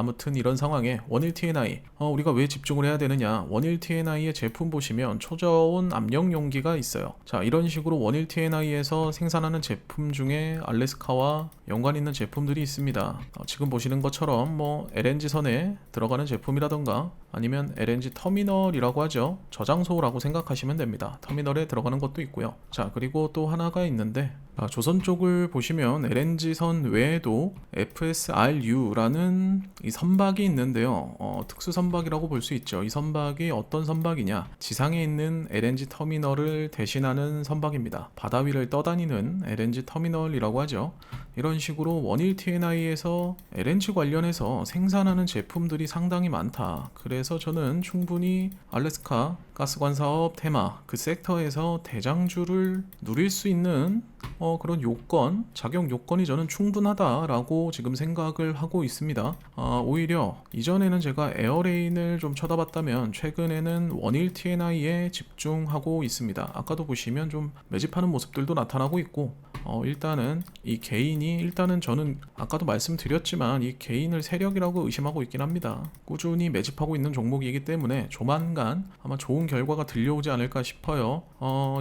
아무튼 이런 상황에 원일 TNI 어, 우리가 왜 집중을 해야 되느냐. 원일 TNI의 제품 보시면 초저온 압력 용기가 있어요. 자 이런 식으로 원일 TNI에서 생산하는 제품 중에 알래스카와 연관 있는 제품들이 있습니다. 어, 지금 보시는 것처럼 뭐 LNG 선에 들어가는 제품이라던가 아니면 LNG 터미널이라고 하죠. 저장소라고 생각하시면 됩니다. 터미널에 들어가는 것도 있고요. 자 그리고 또 하나가 있는데 아, 조선 쪽을 보시면 LNG 선 외에도 FSRU라는 이 선박이 있는데요. 어, 특수 선박이라고 볼 수 있죠. 이 선박이 어떤 선박이냐? 지상에 있는 LNG 터미널을 대신하는 선박입니다. 바다 위를 떠다니는 LNG 터미널이라고 하죠. 이런 식으로 원일 TNI에서 LNG 관련해서 생산하는 제품들이 상당히 많다. 그래서 저는 충분히 알래스카 가스관 사업 테마 그 섹터에서 대장주를 누릴 수 있는 어, 그런 요건, 자격 요건이 저는 충분하다라고 지금 생각을 하고 있습니다. 아, 오히려 이전에는 제가 에어레인을 좀 쳐다봤다면 최근에는 원일 TNI에 집중하고 있습니다. 아까도 보시면 좀 매집하는 모습들도 나타나고 있고 어, 일단은 이 개인이 일단은 저는 아까도 말씀드렸지만 이 개인을 세력이라고 의심하고 있긴 합니다. 꾸준히 매집하고 있는 종목이기 때문에 조만간 아마 좋은 결과가 들려오지 않을까 싶어요. 어,